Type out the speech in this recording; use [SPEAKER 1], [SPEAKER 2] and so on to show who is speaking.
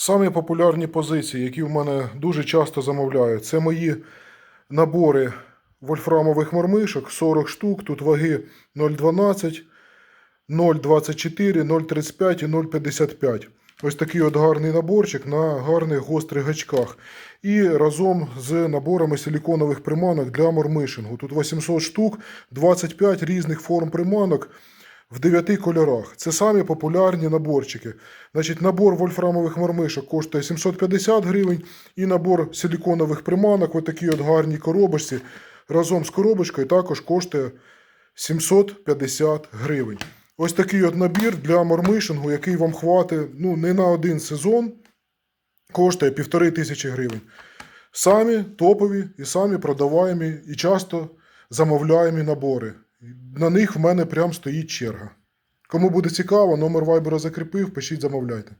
[SPEAKER 1] Самі популярні позиції, які в мене дуже часто замовляють, це мої набори вольфрамових мормишок, 40 штук, тут ваги 0,12, 0,24, 0,35 і 0,55. Ось такий от гарний наборчик на гарних гострих гачках. І разом з наборами силіконових приманок для мормишингу. Тут 800 штук, 25 різних форм приманок в 9 кольорах. Це самі популярні наборчики. Значить, набор вольфрамових мормишок коштує 750 гривень, і набор силіконових приманок, отакі от гарні коробочці, разом з коробочкою також коштує 750 гривень. Ось такий от набір для мормишингу, який вам хватить ну, не на один сезон, коштує півтори тисячі гривень. Самі топові і самі продаваємі і часто замовляємі набори. На них в мене прям стоїть черга. Кому буде цікаво, номер вайбера закріпив, пишіть, замовляйте.